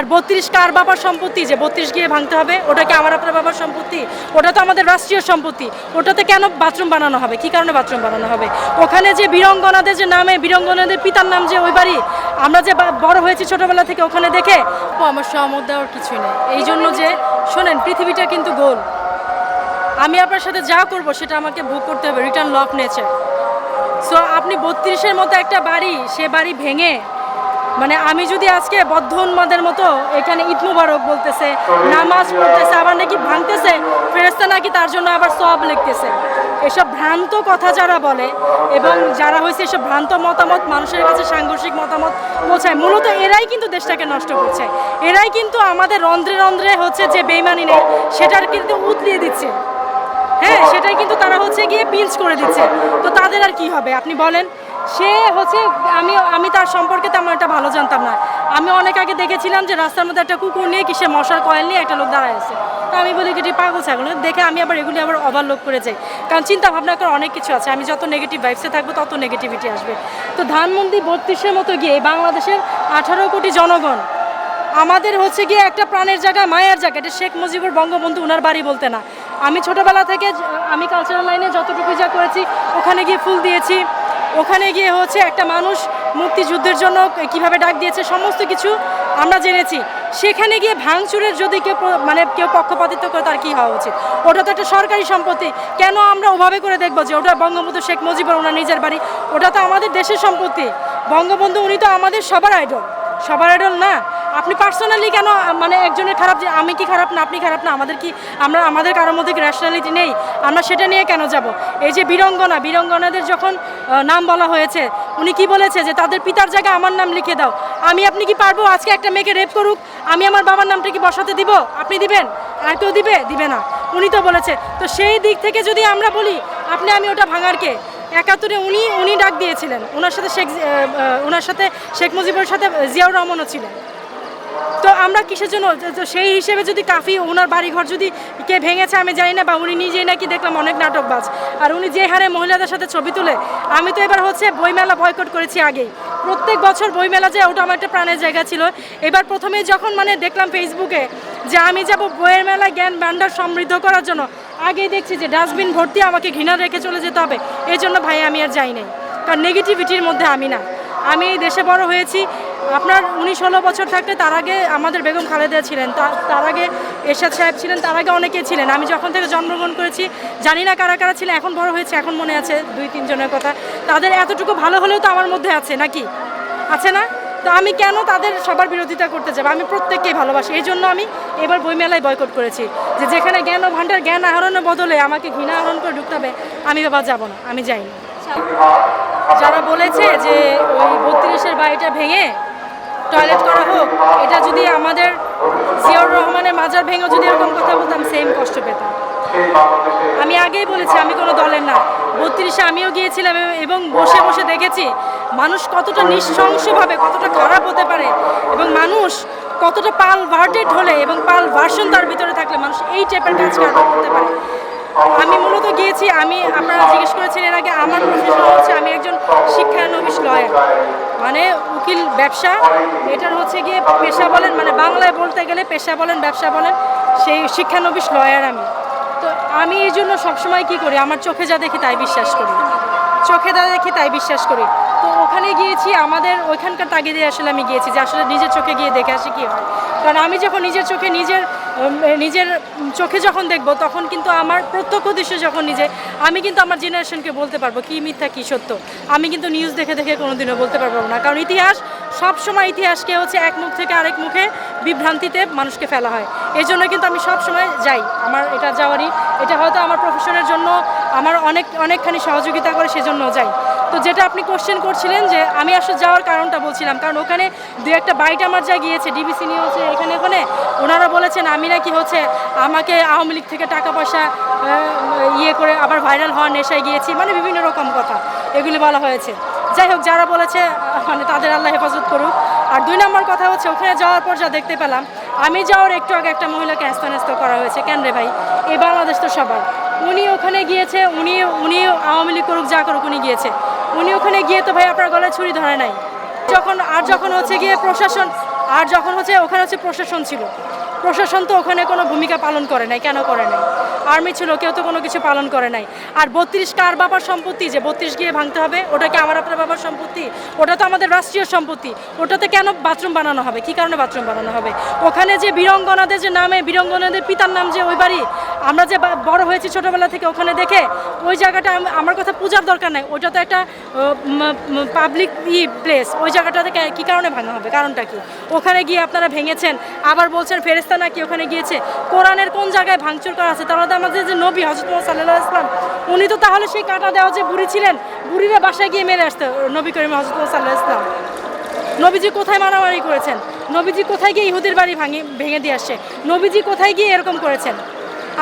আর বত্রিশ কার বাবার সম্পত্তি? যে বত্রিশ গিয়ে ভাঙতে হবে, ওটা কি আমার আপনার বাবার সম্পত্তি? ওটা তো আমাদের রাষ্ট্রীয় সম্পত্তি। ওটাতে কেন বাথরুম বানানো হবে? কি কারণে বাথরুম বানানো হবে? ওখানে যে বীরঙ্গনাদের যে নামে, বীরঙ্গনাদের পিতার নাম যে ওই বাড়ি, আমরা যে বড় হয়েছি ছোটবেলা থেকে ওখানে দেখে, ও আমার সহমত দেওয়ার কিছুই নেই। এই জন্য যে, শোনেন, পৃথিবীটা কিন্তু গোল। আমি আপনার সাথে যা করব সেটা আমাকে বুক করতে হবে return law of nature so আপনি বত্রিশের মতো একটা বাড়ি, সে বাড়ি ভেঙে মানে আমি যদি আজকে বদ্ধ উন্মাদের মতো এখানে ঈদ মুবারক বলতেছে, নামাজ পড়তেছে, আবার নাকি ভাঙতেছে ফেরেস্তা নাকি তার জন্য আবার সব লিখতেছে। এসব ভ্রান্ত কথা যারা বলে এবং যারা হয়েছে এসব ভ্রান্ত মতামত, মানুষের কাছে সাংঘর্ষিক মতামত পৌঁছায়, মূলত এরাই কিন্তু দেশটাকে নষ্ট করছে। এরাই কিন্তু আমাদের রন্ধ্রে রন্ধ্রে হচ্ছে যে বেইমানি নেই, সেটার কিন্তু উতলিয়ে দিচ্ছে। হ্যাঁ সেটাই কিন্তু তারা হচ্ছে গিয়ে পিঞ্চ করে দিচ্ছে। তো তাদের আর কি হবে? আপনি বলেন সে হচ্ছে, আমি আমি তার সম্পর্কে তেমন একটা ভালো জানতাম না। আমি অনেক আগে দেখেছিলাম যে রাস্তার মধ্যে একটা কুকুর নিয়ে কিসে মশার কয়েল নিয়ে একটা লোক দাঁড়ায় আছে। তো আমি বলি কি পাগল ছাগল? দেখে আমি আবার এগুলি আবার ওভারলোক করে যাই। কারণ চিন্তা ভাবনা করার অনেক কিছু আছে। আমি যত নেগেটিভ ভাইবসে থাকব, তত নেগেটিভিটি আসবে। তো ধানমন্দি বত্রিশের মতো গিয়ে বাংলাদেশের আঠারো কোটি জনগণ, আমাদের হচ্ছে গিয়ে একটা প্রাণের জায়গা, মায়ের জায়গা। এটা শেখ মুজিবুর বঙ্গবন্ধু উনার বাড়ি বলতে না। আমি ছোটবেলা থেকে, আমি কালচারাল লাইনে যতটুকু যা করেছি, ওখানে গিয়ে ফুল দিয়েছি। ওখানে গিয়ে হচ্ছে একটা মানুষ মুক্তিযুদ্ধের জন্য কীভাবে ডাক দিয়েছে, সমস্ত কিছু আমরা জেনেছি। সেখানে গিয়ে ভাঙচুরের যদি কেউ মানে কেউ পক্ষপাতিত্ব করে, তার কী হওয়া উচিত? ওটা তো একটা সরকারি সম্পত্তি। কেন আমরা ওভাবে করে দেখব যে ওটা বঙ্গবন্ধু শেখ মুজিবুর ওনার নিজের বাড়ি? ওটা তো আমাদের দেশের সম্পত্তি। বঙ্গবন্ধু উনি তো আমাদের সবার আইডল সবার আইডল না। আপনি পার্সোনালি কেন মানে একজনের খারাপ যে, আমি কি খারাপ না, আপনি খারাপ না, আমাদের কি, আমরা, আমাদের কারোর মধ্যে ন্যাশনালিটি নেই? আমরা সেটা নিয়ে কেন যাব? এই যে বীরঙ্গনা, বীরঙ্গনাদের যখন নাম বলা হয়েছে, উনি কি বলেছে যে, তাদের পিতার জায়গায় আমার নাম লিখে দাও। আমি, আপনি কি পারব আজকে একটা মেয়েকে রেপ করুক? আমি আমার বাবার নামটা কি বসাতে দিব? আপনি দিবেন? আর কেউ দিবে? দিবে না। উনি তো বলেছে। তো সেই দিক থেকে যদি আমরা বলি, আপনি, আমি ওটা ভাঙার কে? একাত্তরে উনি উনি ডাক দিয়েছিলেন। ওনার সাথে শেখ ওনার সাথে শেখ মুজিবের সাথে, জিয়াউর রহমানও ছিলেন। তো আমরা কিসের জন্য? সেই হিসেবে যদি কাফি ওনার বাড়িঘর যদি কে ভেঙেছে আমি জানি না, বা উনি নিজেই নাকি দেখলাম অনেক নাটকবাজ। আর উনি যে হারে মহিলাদের সাথে ছবি তুলে, আমি তো এবার হচ্ছে বইমেলা বয়কট করেছি আগেই। প্রত্যেক বছর বইমেলা যায় ওটা আমার একটা প্রাণের জায়গা ছিল। এবার প্রথমে যখন মানে দেখলাম ফেসবুকে যে, আমি যাব বইয়ের মেলা জ্ঞান ভাণ্ডার সমৃদ্ধ করার জন্য, আগেই দেখছি যে, ডাস্টবিন ভর্তি আমাকে ঘৃণা রেখে চলে যেতে হবে। এই জন্য ভাই, আমি আর যাই নাই। কারণ নেগেটিভিটির মধ্যে আমি না। আমি এই দেশে বড় হয়েছি আপনার উনিশ ষোলো বছর থাকতে তার আগে আমাদের বেগম খালেদা ছিলেন। তার আগে এরশাদ সাহেব ছিলেন, তার আগে অনেকে ছিলেন। আমি যখন থেকে জন্মগ্রহণ করেছি, জানি না কারা কারা ছিলেন, এখন বড় হয়েছে, এখন মনে আছে দুই, তিনজনের কথা। তাদের এতটুকু ভালো হলেও তো আমার মধ্যে আছে, নাকি? আছে না? তো আমি কেন তাদের সবার বিরোধিতা করতে যাব? আমি প্রত্যেককেই ভালোবাসি। এই জন্য আমি এবার বইমেলায় বয়কট করেছি যে যেখানে জ্ঞান ও ভাণ্ডার, জ্ঞান আহরণের বদলে আমাকে ঘৃণা আহরণ করে ঢুকতে হবে, আমি বাবা যাব না, আমি যাই না যারা বলেছে যে ওই বত্রিশের বাড়িটা ভেঙে টয়লেট করা হোক, এটা যদি আমাদের জিয়াউর রহমানের মাজার ভেঙে যদি এরকম কথা বলতাম সেম কষ্ট পেতাম। আমি আগেই বলেছি, আমি কোনো দলের না। বত্রিশে আমিও গিয়েছিলাম এবং বসে বসে দেখেছি, মানুষ কতটা নৃশংসভাবে, কতটা খারাপ হতে পারে এবং মানুষ কতটা পাল ভার্টেড হলে এবং পাল ভার্সন তার ভিতরে থাকলে মানুষ এই টাইপের কাজ করতে পারে। আমি মূলত গিয়েছি, আমি আপনারা জিজ্ঞেস করেছেন এর আগে আমার প্রফেশন হচ্ছে, আমি একজন শিক্ষানবিশ লয়ার মানে উকিল ব্যবসা, এটার হচ্ছে গিয়ে পেশা বলেন মানে বাংলায় বলতে গেলে পেশা বলেন, ব্যবসা বলেন, সেই শিক্ষানবিশ লয়ার আমি। তো আমি এই জন্য সবসময় কি করি, আমার চোখে যা দেখি তাই বিশ্বাস করি। চোখে যা দেখি তাই বিশ্বাস করি। তো ওখানে গিয়েছি, আমাদের ওইখানকার তাগিদে আসলে আমি গিয়েছি যে আসলে নিজের চোখে গিয়ে দেখে আসি কী হয়। কারণ আমি যখন নিজের চোখে নিজের নিজের চোখে যখন দেখব, তখন কিন্তু আমার প্রত্যক্ষ দৃশ্য যখন নিজে, আমি কিন্তু আমার জেনারেশনকে বলতে পারব, কি মিথ্যা, কি সত্য। আমি কিন্তু নিউজ দেখে দেখে কোনোদিনও বলতে পারব না। কারণ ইতিহাস সব সময় ইতিহাসকে হচ্ছে এক মুখ থেকে আরেক মুখে বিভ্রান্তিতে মানুষকে ফেলা হয়। এই জন্য কিন্তু আমি সব সময় যাই। আমার এটা যাওয়ারই, এটা হয়তো আমার প্রফেশনের জন্য আমার অনেক, অনেকখানি সহযোগিতা করে সেজন্য যাই। তো যেটা আপনি কোশ্চেন করছিলেন যে আমি আসলে যাওয়ার কারণটা বলছিলাম, কারণ ওখানে দু একটা বাইট আমার যা গিয়েছে ডিবিসি নিয়ে হচ্ছে এখানে ওখানে ওনারা বলেছেন আমি নাকি হচ্ছে আমাকে আওয়ামী লীগ থেকে টাকা পয়সা ইয়ে করে আবার ভাইরাল হওয়ার নেশায় গিয়েছি মানে বিভিন্ন রকম কথা এগুলি বলা হয়েছে। যাই হোক, যারা বলেছে মানে তাদের আল্লাহ হেফাজত করুক। আর দুই নম্বর কথা হচ্ছে, ওখানে যাওয়ার পর যা দেখতে পেলাম, আমি যাওয়ার একটু আগে একটা মহিলাকে ন্যস্ত করা হয়েছে। কেন রে ভাই? এই বাংলাদেশ তো সবার। উনি ওখানে গিয়েছে, উনি উনি আওয়ামী লীগ করুক, যা করুক, উনি গিয়েছে। উনি ওখানে গিয়ে তো ভাই আপনার গলায় ছুরি ধরে নাই। যখন, আর যখন হচ্ছে গিয়ে প্রশাসন, আর যখন হচ্ছে, ওখানে হচ্ছে প্রশাসন ছিল। প্রশাসন তো ওখানে কোনো ভূমিকা পালন করে নাই, কেন করে নাই? আর্মি ছিল, কেউ তো কোনো কিছু পালন করে নাই। আর বত্রিশ কার বাবার সম্পত্তি, যে বত্রিশ গিয়ে ভাঙতে হবে, ওটা কি আমার আপনার বাবার সম্পত্তি? ওটা তো আমাদের রাষ্ট্রীয় সম্পত্তি। ওটাতে কেন বাথরুম বানানো হবে? কি কারণে বাথরুম বানানো হবে? ওখানে যে বীরঙ্গনাদের যে নামে, বীরঙ্গনাদের পিতার নাম যে ওই বাড়ি, আমরা যে বড় হয়েছি ছোটবেলা থেকে ওখানে দেখে, ওই জায়গাটা আমার কথা পূজার দরকার নাই। ওটা তো একটা পাবলিক ই প্লেস ওই জায়গাটাতে কে- কারণে ভাঙা হবে? কারণটা কি? ওখানে গিয়ে আপনারা ভেঙেছেন, আবার বলছেন ফেরেস্তা নাকি ওখানে গিয়েছে। কোরআনের কোন জায়গায় ভাঙচুর করা আছে তারা আমাদের যে নবী হজরত সাল্লাহ ইসলাম উনি তো তাহলে সেই কাঁটা দেওয়া যে বুড়ি ছিলেন, বুড়িরা বাসায় গিয়ে মেরে আসতো, নবী করিম হজরত সাল্লাহ ইসলাম নবীজি কোথায় মারামারি করেছেন? নবীজি কোথায় গিয়ে ইহুদের বাড়ি ভাঙে, ভেঙে দিয়ে আসছে? নবীজি কোথায় গিয়ে এরকম করেছেন?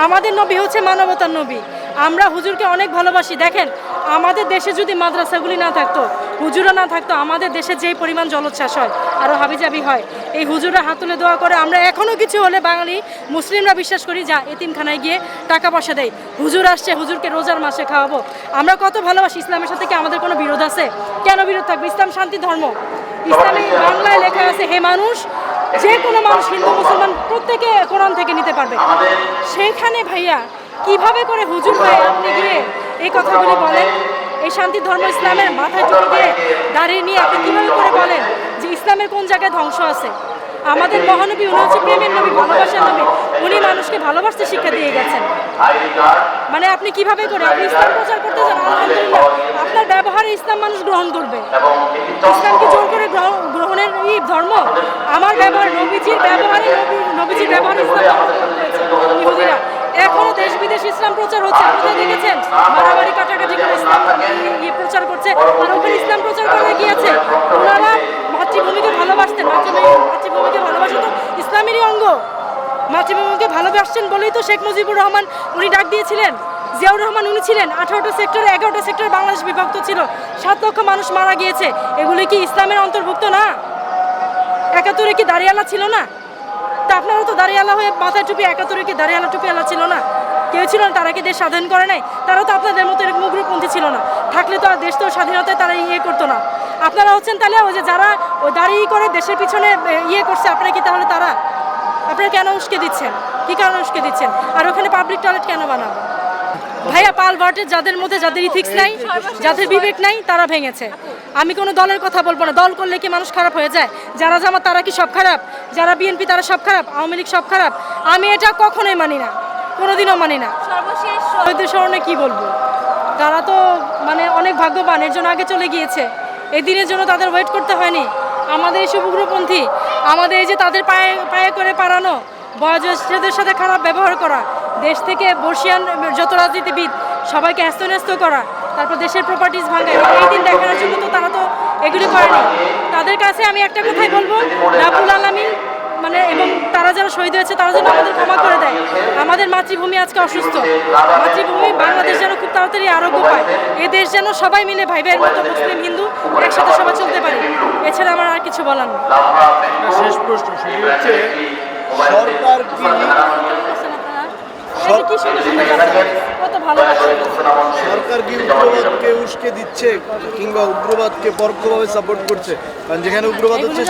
আমাদের নবী হচ্ছে মানবতার নবী। আমরা হুজুরকে অনেক ভালোবাসি, দেখেন আমাদের দেশে যদি মাদ্রাসাগুলি না থাকতো হুজুরা না থাকতো আমাদের দেশে যেই পরিমাণ জলোচ্ছ্বাস হয় আরও হাবিজাবি হয় এই হুজুরা হাত তুলে দোয়া করে আমরা এখনও কিছু হলে বাঙালি মুসলিমরা বিশ্বাস করি যা এতিমখানায় গিয়ে টাকা পয়সা দেয়। হুজুর আসছে হুজুরকে রোজার মাসে খাওয়াবো। আমরা কত ভালোবাসি ইসলামের সাথে কি আমাদের কোনো বিরোধ আছে? কেন বিরোধ থাকবে? ইসলাম শান্তি ধর্ম। ইসলামে বাংলায় লেখা আছে হে মানুষ যে কোনো মানুষ হিন্দু মুসলমান প্রত্যেকে কোরআন থেকে নিতে পারবে। সেখানে ভাইয়া কীভাবে করে হুজুর হয়ে আপনি গিয়ে এই কথাগুলি বলেন। এই শান্তি ধর্ম ইসলামের মাথায় টুপি দিয়ে দাঁড়িয়ে নিয়ে আপনি কীভাবে করে বলেন যে ইসলামের কোন জায়গায় ধ্বংস আছে? আমাদের মহানবী, উনি হচ্ছে প্রেমের নবী, ভালোবাসার নবী। উনি মানুষকে ভালোবাসতে শিক্ষা দিয়ে গেছেন। মানে আপনি কীভাবে করে? আপনি ইসলাম প্রচার করতে চান, আলহামদুলিল্লাহ। আপনার ব্যবহারে ইসলাম মানুষ গ্রহণ করবে। ইসলামকে জোর করে গ্রহ- গ্রহণের এই ধর্ম, আমার ব্যবহার নবীজির ব্যবহারে নবী- নবীজির ব্যবহারে ইসলাম ইহুদিরা এখনও দেশ বিদেশ ইসলাম প্রচার হচ্ছে কোথায় দেখেছেন মারামারি কাটাকাটি করে ইসলাম প্রচার করছে আর ওখানে ইসলাম প্রচার করে গিয়েছে। ওনারা মাতৃভূমিকে ভালোবাসতেন মাতৃভূমিকে ভালোবাসা তো ইসলামেরই অঙ্গ। মাতৃভূমিকে ভালোবাসছেন বলেই তো শেখ মুজিবুর রহমান উনি ডাক দিয়েছিলেন। জিয়াউর রহমান উনি ছিলেন আঠারোটা সেক্টরে এগারোটা সেক্টরে বাংলাদেশ বিভক্ত ছিল। সাত লক্ষ মানুষ মারা গিয়েছে। এগুলি কি ইসলামের অন্তর্ভুক্ত না? একাত্তরে কি দাঁড়িয়ালা ছিল না? আপনারা তো দাঁড়িয়ালা হয়ে মাথায় টুপি, একাত্তরে কি দাঁড়িয়ালা টুপি আলা ছিল না? কেউ ছিল না, তারা কি দেশ স্বাধীন করে নাই? তারা তো আপনাদের মতো এরকম উগ্রপন্থী ছিল না। থাকলে তো আর দেশ তো স্বাধীনতায় তারা ইয়ে করতো না। আপনারা হচ্ছেন তাহলে ওই যে যারা ওই দাঁড়িয়ে করে দেশের পিছনে ইয়ে করছে, আপনারা কি তাহলে তারা? আপনারা কেন উস্কে দিচ্ছেন? কী কারণে উস্কে দিচ্ছেন? আর ওখানে পাবলিক টয়লেট কেন বানাবো? ভাইয়া পাল ভার্টের যাদের মধ্যে যাদের ইথিক্স নাই যাদের বিবেক নাই তারা ভেঙেছে। আমি কোনো দলের কথা বলব না। দল করলে কি মানুষ খারাপ হয়ে যায়? যারা জামা তারা কি সব খারাপ? যারা বিএনপি তারা সব খারাপ? আওয়ামী লীগ সব খারাপ? আমি এটা কখনোই মানি না। কোনোদিনও মানি না। সর্বশেষ স্মরণে কি বলব? তারা তো মানে অনেক ভাগ্যবান। এর জন্য আগে চলে গিয়েছে। এই দিনের জন্য তাদের ওয়েট করতে হয়নি। আমাদের এসব উগ্রপন্থী আমাদের এই যে তাদের পায়ে পায়ে করে পারানো বয়োজ্যেষ্ঠদের সাথে খারাপ ব্যবহার করা, দেশ থেকে বর্ষিয়ান যত রাজনীতিবিদ, সবাইকে হ্যাস্ত করা, তারপর দেশের প্রপার্টিজ ভাঙা এই দিন দেখানোর জন্য তো তারা তো এগুলি করেনি তাদের কাছে আমি একটা কথাই বলব, রাবুল আলমিন মানে এবং তারা যারা শহীদ হয়েছে, তারা যেন আমাদের ক্ষমা করে দেয়। আমাদের মাতৃভূমি আজকে অসুস্থ। মাতৃভূমি বাংলাদেশ যেন খুব তাড়াতাড়ি আরোগ্য পায়। এ দেশ যেন সবাই মিলে ভাই ভাইয়ের মতো মুসলিম, হিন্দু একসাথে সবাই চলতে পারে। এছাড়া আমার আর কিছু বলার নেই। শেষ প্রশ্ন সরকার কি সরকার কি উগ্রবাদকে উস্কে দিচ্ছে কিংবা উগ্রবাদকে পরোক্ষভাবে সাপোর্ট করছে? কারণ যেখানে উগ্রবাদ হচ্ছে